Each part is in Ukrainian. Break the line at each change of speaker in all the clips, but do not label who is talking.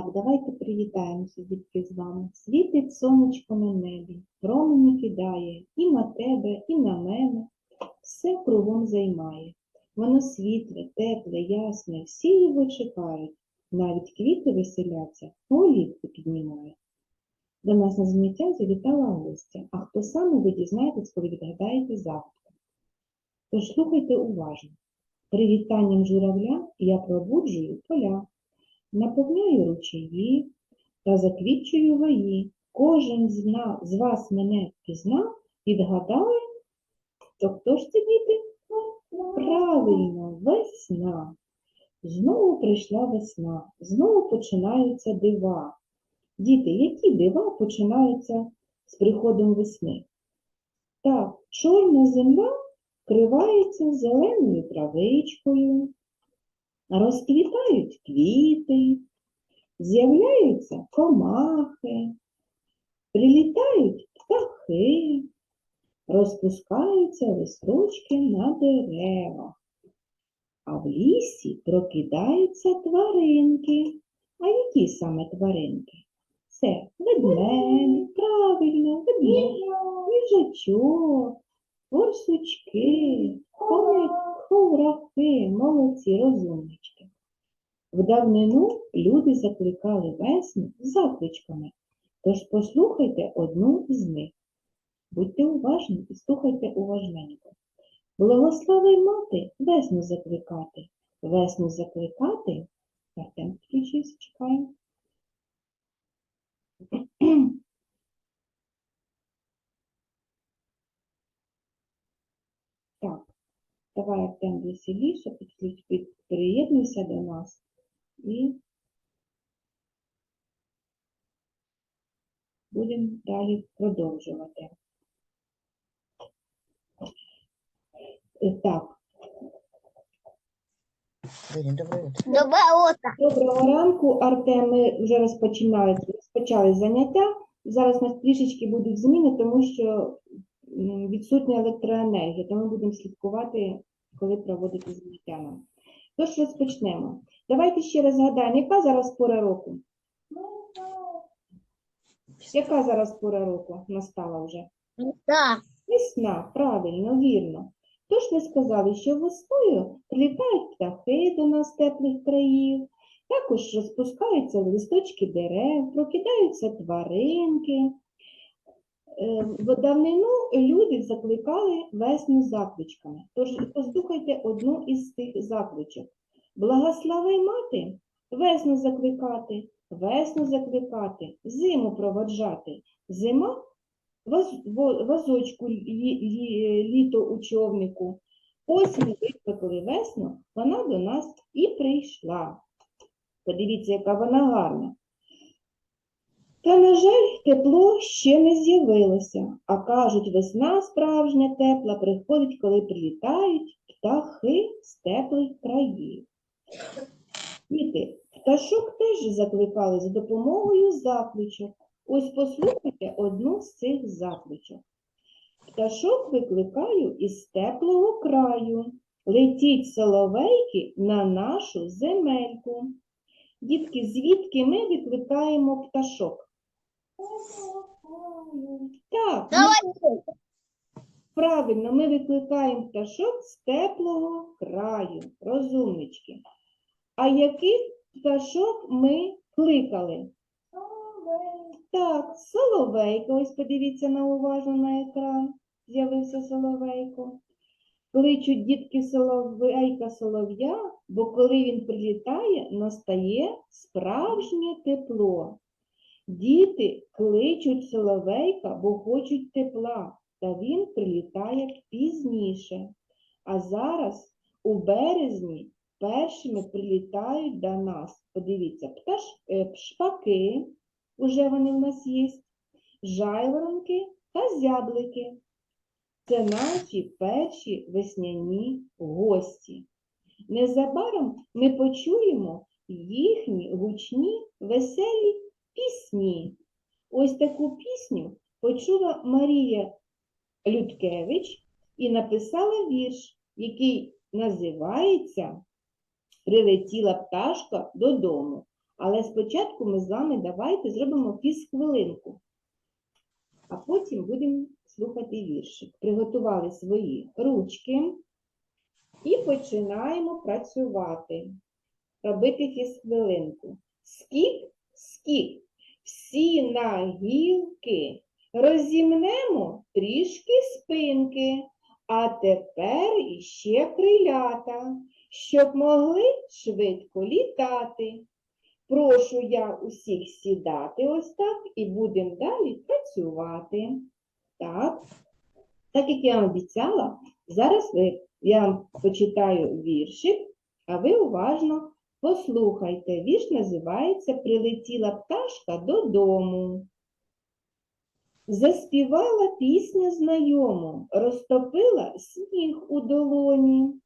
Так, давайте привітаємося дітки з вами. Світить сонечко на небі, промені кидає і на тебе, і на мене. Все кругом займає. Воно світле, тепле, ясне, всі його чекають. Навіть квіти веселяться, улітку піднімають. До нас на заняття завітала гостя, а хто саме ви дізнаєтесь, коли відгадаєте загадку. Тож слухайте уважно. Привітанням журавля я пробуджую поля, наповняю ручаї та заквітчую гаї. Кожен з, вас мене впізнав, відгадає, то хто ж це діти? Правильно, весна. Знову прийшла весна, знову починаються дива. Діти, які дива починаються з приходом весни? Так, чорна земля вкривається зеленою травичкою, розквітають квіти, з'являються комахи, прилітають птахи, розпускаються листочки на деревах, а в лісі прокидаються тваринки. А які саме тваринки? Це ведмедь, правильно, ведмедь, їжачок, борсучки, хомя- ховрахи, молодці, розумнички. В давнину люди закликали весну закличками, тож послухайте одну із них. Будьте уважні і слухайте уважненько. Благослови мати весну закликати. Весну закликати. Артем включився, чекаємо. Так, давай Артем веселіше, приєднуйся до нас і будемо далі продовжувати. Так,
Женя, доброе утро.
Доброе утро.
доброго ранку, Артем. Ми вже розпочинали, розпочали заняття. Зараз у нас трішечки будуть зміни, тому що відсутня електроенергія, тому будемо слідкувати, коли проводити заняття. Тож розпочнемо. Давайте ще раз згадаємо, яка зараз пора року? Яка зараз пора року настала вже?
Да.
Весна, правильно, вірно. Тож ви сказали, що весною прилітають птахи до нас теплих країв, також розпускаються листочки дерев, прокидаються тваринки. Е, В давнину люди закликали весну закличками. Тож послухайте одну із цих закличок. Благослови мати, весну закликати, весну закликати, зиму проводжати. Зима вазочку лі, лі- літо у човнику. Осінь викликали весну, вона до нас і прийшла. Подивіться, яка вона гарна. Та, на жаль, тепло ще не з'явилося, а кажуть, весна справжня тепла приходить, коли прилітають птахи з теплих країв. Діти, пташок теж закликали за допомогою закличок. Ось послухайте одну з цих закличок. Пташок викликаю із теплого краю. Летіть соловейки на нашу земельку. Дітки, звідки ми викликаємо пташок? Так, ми
Давай.
Правильно, ми викликаємо пташок з теплого краю, розумнички. А яких пташок ми кликали? Так, соловейко, ось подивіться на уважно на екран. З'явився соловейко. Кличуть дітки соловейка солов'я, бо коли він прилітає, настає справжнє тепло. Діти кличуть соловейка, бо хочуть тепла та він прилітає пізніше. А зараз у березні першими прилітають до нас. Подивіться, пташ, е, шпаки, уже вони в нас є, жайворонки та зяблики. Це наші перші весняні гості. Незабаром ми почуємо їхні гучні веселі пісні. Ось таку пісню почула Марія Людкевич і написала вірш, який називається Прилетіла пташка додому. Але спочатку ми з вами давайте зробимо фізхвилинку, а потім будемо слухати віршик. Приготували свої ручки і починаємо працювати, робити фізхвилинку. Скік, скік, всі на гілки, розімнемо трішки спинки, а тепер іще крилята, щоб могли швидко літати. Прошу я усіх сідати ось так і будемо далі працювати. Так, так як я вам обіцяла, зараз ви, я вам почитаю віршик, а ви уважно послухайте. Вірш називається Прилетіла пташка додому. Заспівала пісню знайому, розтопила сніг у долоні.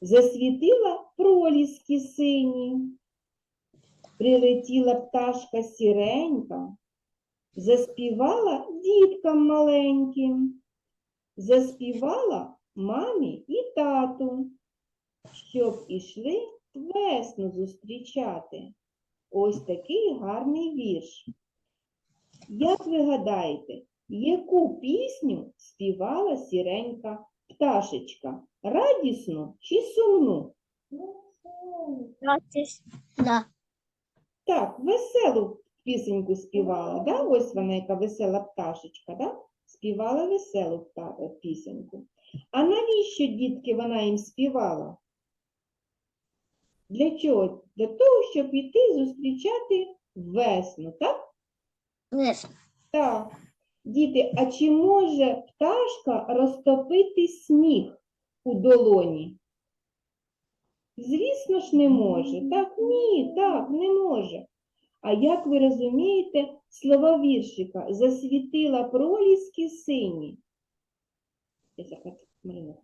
Засвітила проліски сині, прилетіла пташка сіренька, заспівала діткам маленьким, заспівала мамі і тату, щоб ішли весну зустрічати. Ось такий гарний вірш. Як ви гадаєте, яку пісню співала сіренька пташечка? Радісну чи сумну?
Да.
Так, веселу пісеньку співала, да? Ось вона, яка весела пташечка, да? Співала веселу пісеньку. А навіщо, дітки, вона їм співала? Для чого? Для того, щоб іти зустрічати весну, так?
Конечно.
Так. Діти, а чи може пташка розтопити сніг у долоні? Звісно ж, не може. Так, ні, так, не може. А як ви розумієте, слова віршика засвітила проліски сині. Я.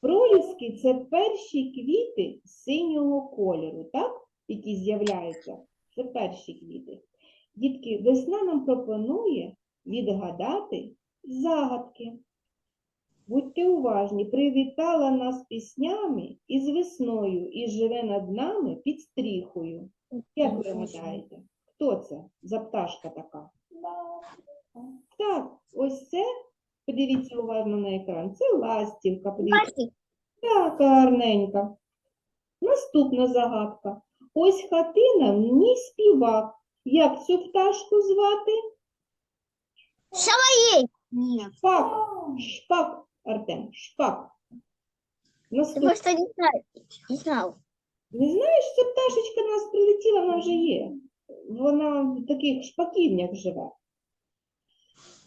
Проліски це перші квіти синього кольору, так? Які з'являються. Це перші квіти. Дітки, весна нам пропонує відгадати загадки. Будьте уважні, привітала нас піснями із весною і живе над нами під стріхою. Як ви гадаєте, хто це за пташка така? Так, ось це, подивіться уважно на екран, це ластівка. Подивіться, так, гарненька. Наступна загадка. Ось хатина, в ній співак. Як цю пташку звати?
Нет.
Шпак. Шпак, Артем, шпак.
Ты
Наступна.
просто не знаю. Не
знаєш, ця пташечка до нас прилетіла, вона вже є. Вона в таких шпаківнях живе.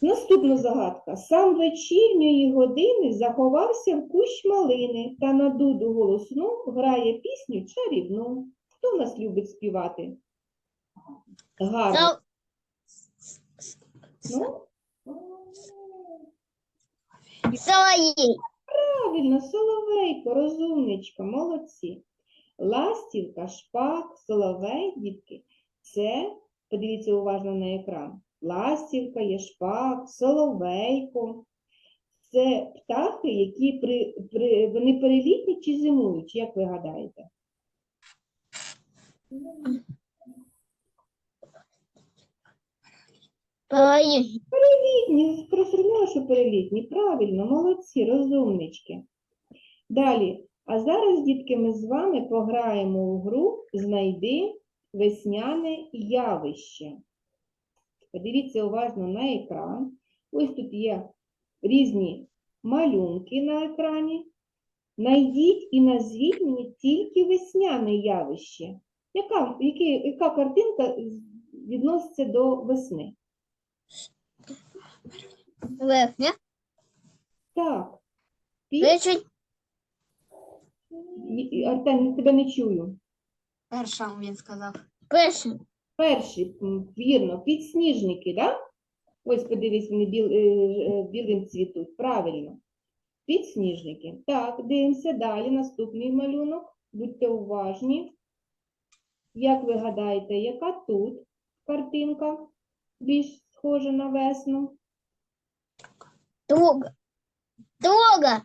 Наступна загадка. Сам вечірньої години заховався в кущ малини та на дуду голосну грає пісню чарівну. Хто в нас любить співати? Гарно. Ну,
Соловей.
правильно, соловейко, розумничка, молодці. Ластівка, шпак, соловей, дітки. Це, подивіться уважно на екран. Ластівка, є шпак, соловейко. Це птахи, які при, при, вони перелітні чи зимують, як ви гадаєте? Перелітні, зрозуміло, що перелітні. Правильно, молодці, розумнички. Далі. А зараз, дітки, ми з вами пограємо у гру Знайди весняне явище. Подивіться уважно на екран. Ось тут є різні малюнки на екрані. Найдіть і назвіть мені тільки весняне явище. Яка, які, яка картинка відноситься до весни?
Верхня.
Так. Пі...
Речень.
І- і, Артем, я тебе не чую.
Перша він сказав.
Перший.
Перший, м, вірно, підсніжники, да? Ось подивись, вони біл, е, е, білим цвітуть. Правильно. Підсніжники. Так, дивимося далі. Наступний малюнок. Будьте уважні. Як ви гадаєте, яка тут картинка більш схожа на весну?
Друга. Друга.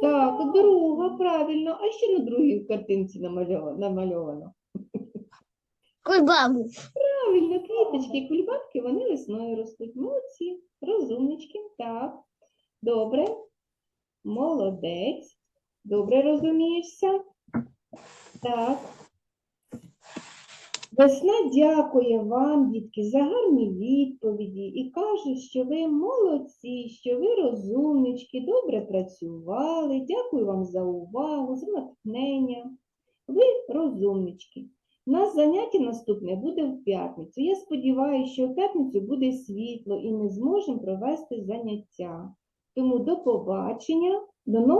Так, друга, правильно. А що на другій картинці намальовано?
Кульбабу.
Правильно, квіточки, кульбабки, вони весною ростуть. Молодці, розумнички. Так, добре. Молодець. Добре розумієшся. Так. Весна дякує вам, дітки, за гарні відповіді і каже, що ви молодці, що ви розумнички, добре працювали. Дякую вам за увагу, за натхнення. Ви розумнички. У нас заняття наступне буде в п'ятницю. Я сподіваюся, що в п'ятницю буде світло і ми зможемо провести заняття. Тому до побачення, до нових